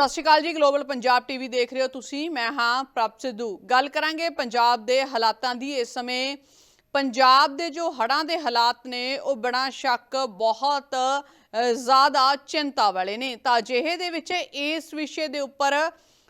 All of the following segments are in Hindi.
ਸਤਿ ਸ਼੍ਰੀ ਅਕਾਲ ਜੀ ਗਲੋਬਲ ਪੰਜਾਬ ਟੀਵੀ ਦੇਖ ਰਹੇ ਹੋ ਤੁਸੀਂ, ਮੈਂ ਹਾਂ ਪ੍ਰਭ ਸਿੱਧੂ। ਗੱਲ ਕਰਾਂਗੇ ਪੰਜਾਬ ਦੇ ਹਾਲਾਤਾਂ ਦੀ। ਇਸ ਸਮੇਂ ਪੰਜਾਬ ਦੇ ਜੋ ਹੜ੍ਹਾਂ ਦੇ ਹਾਲਾਤ ਨੇ, ਉਹ ਬੜਾ ਸ਼ੱਕ, ਬਹੁਤ ਜ਼ਿਆਦਾ ਚਿੰਤਾ ਵਾਲੇ ਨੇ। ਤਾਂ ਅਜਿਹੇ ਦੇ ਵਿੱਚ ਇਸ ਵਿਸ਼ੇ ਦੇ ਉੱਪਰ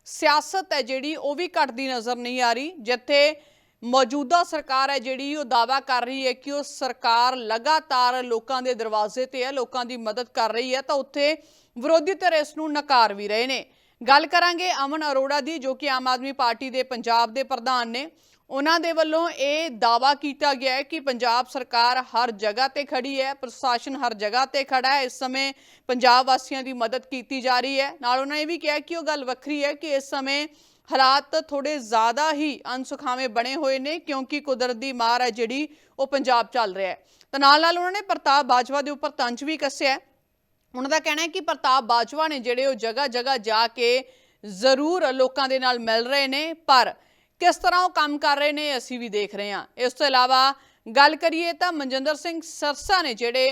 ਸਿਆਸਤ ਹੈ ਜਿਹੜੀ, ਉਹ ਵੀ ਘਟਦੀ ਨਜ਼ਰ ਨਹੀਂ ਆ ਰਹੀ। ਜਿੱਥੇ ਮੌਜੂਦਾ ਸਰਕਾਰ ਹੈ ਜਿਹੜੀ, ਉਹ ਦਾਵਾ ਕਰ ਰਹੀ ਹੈ ਕਿ ਉਹ ਸਰਕਾਰ ਲਗਾਤਾਰ ਲੋਕਾਂ ਦੇ ਦਰਵਾਜ਼ੇ ਤੇ ਹੈ, ਲੋਕਾਂ ਦੀ ਮਦਦ ਕਰ ਰਹੀ ਹੈ, ਤਾਂ ਉੱਥੇ ਵਿਰੋਧੀ ਧਿਰ ਇਸ ਨੂੰ ਨਕਾਰ ਵੀ ਰਹੇ ਨੇ। ਗੱਲ ਕਰਾਂਗੇ ਅਮਨ ਅਰੋੜਾ ਦੀ, ਜੋ ਕਿ ਆਮ ਆਦਮੀ ਪਾਰਟੀ ਦੇ ਪੰਜਾਬ ਦੇ ਪ੍ਰਧਾਨ ਨੇ। ਉਹਨਾਂ ਦੇ ਵੱਲੋਂ ਇਹ ਦਾਵਾ ਕੀਤਾ ਗਿਆ ਹੈ ਕਿ ਪੰਜਾਬ ਸਰਕਾਰ ਹਰ ਜਗ੍ਹਾ ਤੇ ਖੜੀ ਹੈ, ਪ੍ਰਸ਼ਾਸਨ ਹਰ ਜਗ੍ਹਾ ਤੇ ਖੜਾ ਹੈ। ਇਸ ਸਮੇਂ ਪੰਜਾਬ ਵਾਸੀਆਂ ਦੀ ਮਦਦ ਕੀਤੀ ਜਾ ਰਹੀ ਹੈ। ਨਾਲ ਉਹਨਾਂ ਇਹ ਵੀ ਕਿਹਾ ਕਿ ਉਹ ਗੱਲ ਵੱਖਰੀ ਹੈ ਕਿ ਇਸ ਸਮੇਂ ਹਾਲਾਤ ਥੋੜੇ ਜ਼ਿਆਦਾ ਹੀ ਅਨਸੁਖਾਵੇਂ ਬਣੇ ਹੋਏ ਨੇ ਕਿਉਂਕਿ ਕੁਦਰਤ ਦੀ ਮਾਰ ਹੈ ਜਿਹੜੀ ਉਹ ਪੰਜਾਬ ਚੱਲ ਰਿਹਾ ਹੈ। ਤਾਂ ਨਾਲ ਨਾਲ ਉਹਨਾਂ ਨੇ ਪ੍ਰਤਾਪ ਬਾਜਵਾ ਦੇ ਉੱਪਰ ਤੰਜ ਵੀ ਕੱਸਿਆ ਉਹਨਾਂ ਦਾ ਕਹਿਣਾ ਹੈ ਕਿ ਪ੍ਰਤਾਪ ਬਾਜਵਾ ਨੇ ਜਿਹੜੇ ਉਹ ਜਗ੍ਹਾ ਜਗ੍ਹਾ ਜਾ ਕੇ ਜ਼ਰੂਰ ਲੋਕਾਂ ਦੇ ਨਾਲ ਮਿਲ ਰਹੇ ਨੇ, ਪਰ ਕਿਸ ਤਰ੍ਹਾਂ ਉਹ ਕੰਮ ਕਰ ਰਹੇ ਨੇ ਅਸੀਂ ਵੀ ਦੇਖ ਰਹੇ ਹਾਂ। ਇਸ ਤੋਂ ਇਲਾਵਾ ਗੱਲ ਕਰੀਏ ਤਾਂ ਮਨਜਿੰਦਰ ਸਿੰਘ ਸਰਸਾ ਨੇ ਜਿਹੜੇ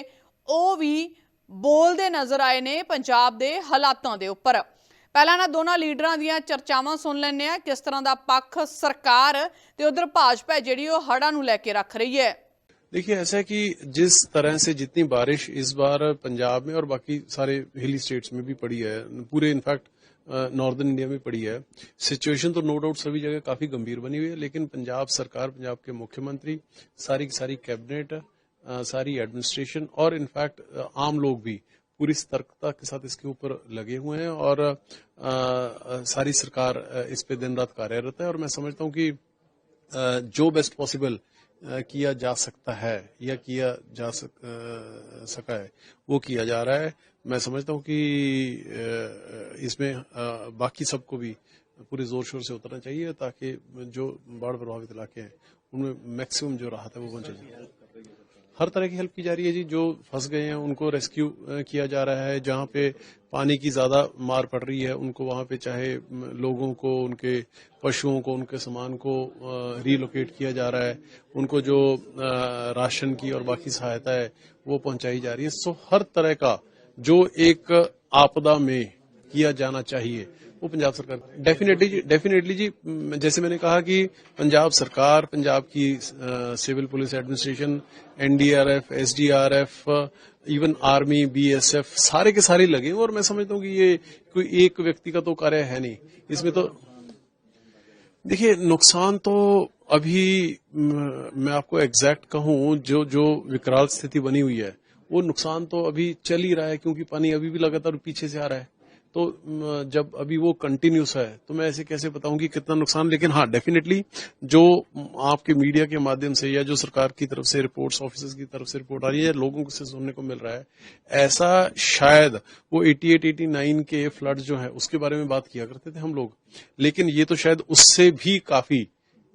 ਉਹ ਵੀ ਬੋਲਦੇ ਨਜ਼ਰ ਆਏ ਨੇ ਪੰਜਾਬ ਦੇ ਹਾਲਾਤਾਂ ਦੇ ਉੱਪਰ। ਪਹਿਲਾਂ ਨਾ ਦੋਨਾਂ ਲੀਡਰਾਂ ਦੀਆਂ ਚਰਚਾਵਾਂ ਸੁਣ ਲੈਂਦੇ ਆ ਕਿਸ ਤਰ੍ਹਾਂ ਦਾ ਪੱਖ ਸਰਕਾਰ ਤੇ ਉਧਰ ਭਾਜਪਾ ਹੈ ਜਿਹੜੀ ਉਹ ਹੜ੍ਹਾਂ ਨੂੰ ਲੈ ਕੇ ਰੱਖ ਰਹੀ ਹੈ देखिए ऐसा है कि जिस तरह से जितनी बारिश इस बार पंजाब में और बाकी सारे हिली स्टेट्स में भी पड़ी है पूरे इनफैक्ट नॉर्दर्न इंडिया में पड़ी है सिचुएशन तो नो डाउट सभी जगह काफी गंभीर बनी हुई है लेकिन पंजाब सरकार पंजाब के मुख्यमंत्री सारी की सारी कैबिनेट अ, सारी एडमिनिस्ट्रेशन और इनफैक्ट आम लोग भी पूरी सतर्कता के साथ इसके ऊपर लगे हुए हैं और अ, अ, सारी सरकार इस पे दिन रात कार्यरत है और मैं समझता हूँ कि अ, जो बेस्ट पॉसिबल किया जा सकता है या किया जा सक, अ, सका है वो किया जा रहा है। मैं समझता हूँ कि इसमें बाकी सबको भी पूरे ज़ोर शोर से उतरना चाहिए ताकि जो बाढ़ प्रभावित इलाके हैं उनमें मैक्सिमम जो राहत है वो पहुँचे। हर तरह की हेल्प की जा रही है जी। जो फंस गए हैं, उनको रेस्क्यू किया जा रहा है। जहाँ पे पानी की ज़्यादा मार पड़ रही है, उनको वहाँ पे चाहे लोगों को, उनके पशुओं को, उनके सामान को रीलोकेट किया जा रहा है। उनको जो राशन की और बाकी सहायता है, वो पहुंचाई जा रही है। सो हर तरह का जो एक आपदा में किया जाना चाहिए वो पंजाब सरकार डेफिनेटली जी डेफिनेटली जी, जैसे मैंने कहा कि पंजाब सरकार, पंजाब की civil police administration, NDRF, SDRF, even army, BSF, सारे के सारे लगे और मैं समझता हूँ कि ये कोई एक व्यक्ति का तो कार्य है नहीं। इसमें तो देखिए, नुकसान तो अभी, मैं आपको एग्जैक्ट कहूँ, जो जो विकराल स्थिति बनी हुई है, वो नुकसान तो अभी चल ही रहा है, क्योंकि पानी अभी भी लगातार पीछे से आ रहा है। तो जब अभी वो कंटिन्यूस है तो मैं ऐसे कैसे बताऊँ कि कितना नुकसान, लेकिन हाँ डेफिनेटली जो आपके मीडिया के माध्यम से या जो सरकार की तरफ़ से रिपोर्ट्स ऑफ़िस की तरफ़ से रिपोर्ट आ रही है, लोगों से सुनने को मिल रहा है, ऐसा शायद वो 88 89 के फ्लड जो है, उसके बारे में बात किया करते थे हम लोग, लेकिन ये तो शायद उससे भी काफ़ी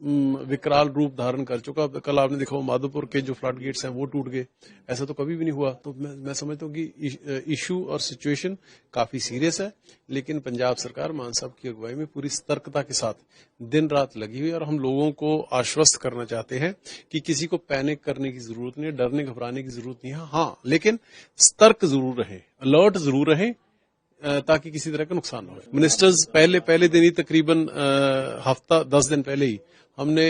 विकराल रूप धारण कर चुका। कल आपने देखा माधोपुर के जो फ्लड गेट्स हैं वो टूट गए। ऐसा तो कभी भी नहीं हुआ। तो मैं, मैं समझता हूँ कि इशू और सिचुएशन काफ़ी सीरियस है लेकिन पंजाब सरकार मान साहब की अगुवाई में पूरी सतर्कता के साथ दिन रात लगी हुई और हम लोगों को आश्वस्त करना चाहते हैं कि किसी को पैनिक करने की ज़रूरत नहीं डरने घबराने की ज़रूरत नहीं है। हाँ लेकिन सतर्क ज़रूर रहे अलर्ट ज़रूर रहें ताकि किसी तरह का नुकसान हो। मिनिस्टर्स पहले पहले दिन ही तकरीबन हफ़्ता, दस दिन पहले ही हमने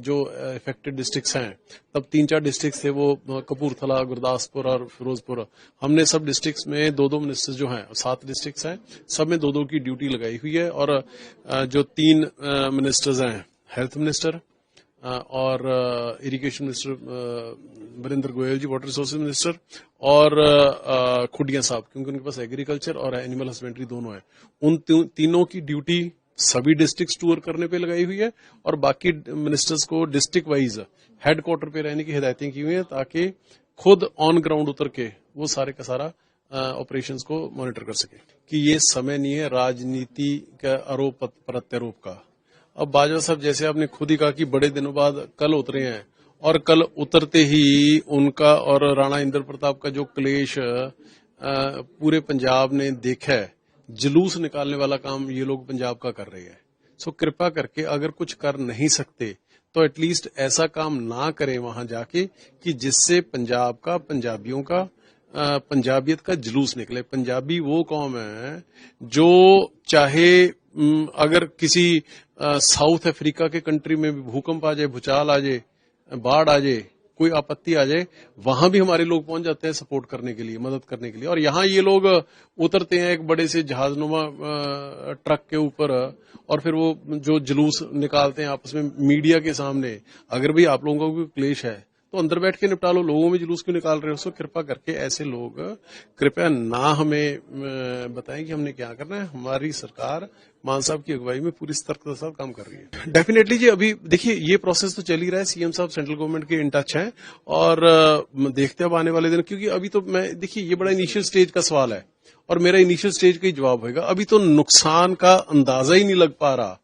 जो इफेक्टेड डिस्ट्रिक्ट्स हैं, तब तीन चार डिस्ट्रिक्ट्स थे वो, कपूरथला, गुरदासपुर और फिरोजपुर। हमने सब डिस्ट्रिक्ट्स में दो दो मिनिस्टर्स जो हैं, सात डिस्ट्रिक्ट्स हैं, सब में दो दो की ड्यूटी लगाई हुई है और जो तीन मिनिस्टर्स हैं हेल्थ मिनिस्टर और irrigation minister Varinder Goyal ji water resources minister और खुडिया साहब, क्योंकि उनके पास एग्रीकल्चर और एनिमल हस्बेंड्री दोनों है। उन तीनों की ड्यूटी सभी डिस्ट्रिक्ट टूर करने पे लगाई हुई है, और बाकी मिनिस्टर्स को डिस्ट्रिक्ट वाइज हेडक्वार्टर पे रहने की हिदायतें की हुई हैं, ताकि खुद ऑन ग्राउंड उतर के वो सारे का सारा ऑपरेशंस को मॉनिटर कर सके। कि ये समय नहीं है राजनीति का आरोप प्रत्यारोप का। अब बाजवा साहब, जैसे आपने खुद ही कहा कि बड़े दिनों बाद कल उतरे हैं, और कल उतरते ही उनका और राणा इंद्र प्रताप का जो क्लेश पूरे पंजाब ने देखा है, जुलूस निकालने वाला काम ये लोग पंजाब का कर रहे हैं। सो कृपा करके अगर कुछ कर नहीं सकते तो एटलीस्ट ऐसा काम ना करें वहाँ जाके कि जिससे पंजाब का, पंजाबियों का पंजाबियत का जुलूस निकले। पंजाबी वो कौम है जो चाहे अगर किसी साउथ अफ्रीका के कंट्री में भी भूकंप आ जाए, भूचाल आ जाए, बाढ़ आ जाए, कोई आपत्ति आ जाए, वहाँ भी हमारे लोग पहुँच जाते हैं सपोर्ट करने के लिए, मदद करने के लिए। और यहाँ ये लोग उतरते हैं एक बड़े से जहाजनुमा ट्रक के ऊपर, और फिर वो जो जुलूस निकालते हैं आपस में मीडिया के सामने। अगर भी आप लोगों का क्लेश है तो अंदर बैठ के निपटा लो, लोगों में जुलूस क्यों निकाल रहे हो? सो कृपा करके ऐसे लोग, कृपया ना हमें बताएँ कि हमने क्या करना है। हमारी सरकार मान साहब की अगुवाई में पूरी सतर्कता साथ काम कर रही है। डेफिनेटली जी, अभी देखिए, ये प्रोसेस तो चल ही रहा है। सीएम साहब सेंट्रल गवर्नमेंट के इन टच हैं। और देखते अब आने वाले दिन, क्योंकि अभी तो मैं, देखिए, ये बड़ा इनिशियल स्टेज का सवाल है। और मेरा इनिशियल स्टेज का ही जवाब होगा अभी तो नुकसान का अंदाज़ा ही नहीं लग पा रहा।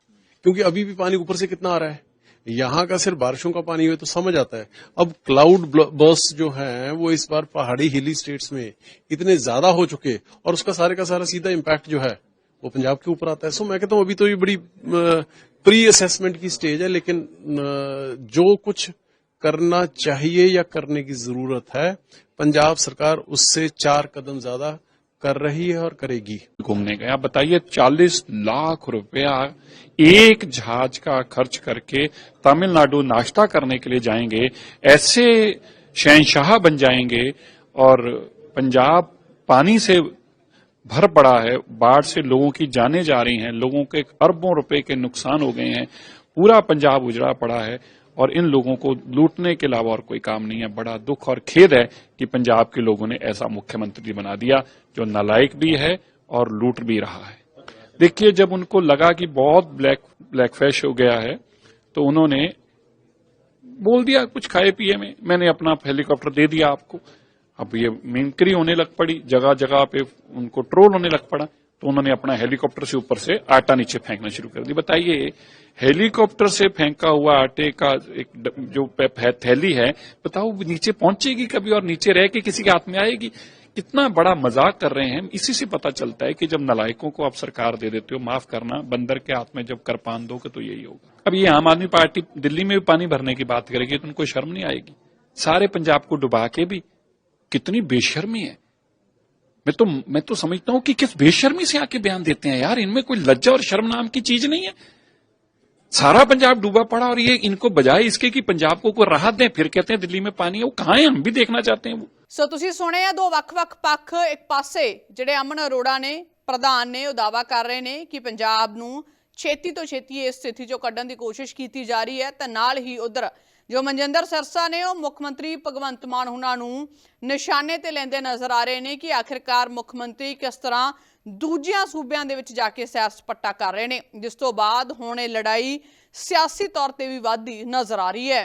क्योंकि अभी भी पानी ऊपर से कितना आ रहा है? यहाँ का सिर्फ़ बारिशों का पानी हुए तो समझ आता है। अब क्लाउड बर्स जो है, वो इस बार पहाड़ी हिली स्टेट्स में इतने ज़्यादा हो चुके और उसका सारे का सारा सीधा इम्पैक्ट जो है, वो पंजाब के ऊपर आता है। सो मैं कहता हूँ, अभी तो ये बड़ी प्री असेसमेंट की स्टेज है, लेकिन जो कुछ करना चाहिए या करने की ज़रूरत है, पंजाब सरकार उससे चार कदम ज़्यादा कर रही है और करेगी। घूमने गए। आप बताइए 40 लाख रुपया एक जहाज़ का खर्च करके तमिलनाडु नाश्ता करने के लिए जाएँगे, ऐसे शहनशाह बन जाएँगे और पंजाब पानी से भर पड़ा है, बाढ़ से लोगों की जाने जा रही हैं, लोगों के अरबों रुपए के नुकसान हो गए हैं, पूरा पंजाब उजड़ा पड़ा है। और इन लोगों को लूटने के अलावा और कोई काम नहीं है। बड़ा दुख और खेद है कि पंजाब के लोगों ने ऐसा मुख्यमंत्री बना दिया, जो नालायक भी है और लूट भी रहा है। देखिए, जब उनको लगा कि बहुत ब्लैक ब्लैक फैश हो गया है तो उन्होंने बोल दिया, कुछ खाए पिए में, मैंने अपना हेलीकॉप्टर दे दिया आपको। अब ये मिनकरी होने लग पड़ी जगह जगह पे उनको ट्रोल होने लग पड़ा। तो उन्होंने अपना हेलीकॉप्टर से ऊपर से आटा नीचे फेंकना शुरू कर दिया। बताइए, हेलीकॉप्टर से फेंका हुआ आटे का एक जो थैली है, बताओ नीचे पहुंचेगी कभी और नीचे रह के किसी के हाथ में आएगी? कितना बड़ा मज़ाक कर रहे हैं इसी से पता चलता है कि जब नलायकों को आप सरकार दे देते हो, माफ़ करना, बंदर के हाथ में जब करपान दोगे तो यही होगा। अब ये आम आदमी पार्टी दिल्ली में भी पानी भरने की बात करेगी तो उनको शर्म नहीं आएगी? सारे पंजाब को डुबा के भी। कितनी बेशर्मी है। मैं तो मैं तो समझता हूं कि किस बेशर्मी से आके बयान देते हैं यार इनमें कोई लज्जा और शर्म नाम की चीज नहीं है सारा पंजाब डूबा पड़ा और ये इनको बजाय इसके कि पंजाब को कोई राहत दें फिर कहते हैं दिल्ली में पानी है वो कहाँ है हम भी देखना चाहते हैं वो ਸੋ ਤੁਸੀਂ ਸੁਣਿਆ ਦੋ ਵੱਖ-ਵੱਖ ਪੱਖ ਇੱਕ ਪਾਸੇ ਜਿਹੜੇ ਅਮਨ ਅਰੋੜਾ ਨੇ ਪ੍ਰਧਾਨ ਨੇ ਉਹ ਦਾਵਾ ਕਰ ਰਹੇ ਨੇ ਕਿ ਪੰਜਾਬ ਨੂੰ ਛੇਤੀ ਤੋਂ ਛੇਤੀ ਇਸ ਸਥਿਤੀ ਚੋਂ ਕੱਢਣ ਦੀ ਕੋਸ਼ਿਸ਼ ਕੀਤੀ ਜਾ ਰਹੀ ਹੈ ਤੇ ਨਾਲ ਹੀ ਉਧਰ ਜੋ ਮਨਜਿੰਦਰ ਸਰਸਾ ਨੇ ਉਹ ਮੁੱਖ ਮੰਤਰੀ ਭਗਵੰਤ ਮਾਨ ਉਹਨਾਂ ਨੂੰ ਨਿਸ਼ਾਨੇ ਤੇ ਲੈਂਦੇ ਨਜ਼ਰ ਆ ਰਹੇ ਨੇ ਕਿ ਆਖਿਰਕਾਰ ਮੁੱਖ ਮੰਤਰੀ ਕਿਸ ਤਰ੍ਹਾਂ ਦੂਜਿਆਂ ਸੂਬਿਆਂ ਦੇ ਵਿੱਚ ਜਾ ਕੇ ਸੈਰ ਸਪੱਟਾ ਕਰ ਰਹੇ ਨੇ, ਜਿਸ ਤੋਂ ਬਾਅਦ ਹੁਣ ਇਹ ਲੜਾਈ ਸਿਆਸੀ ਤੌਰ ਤੇ ਵੀ ਵੱਧਦੀ ਨਜ਼ਰ ਆ ਰਹੀ ਹੈ।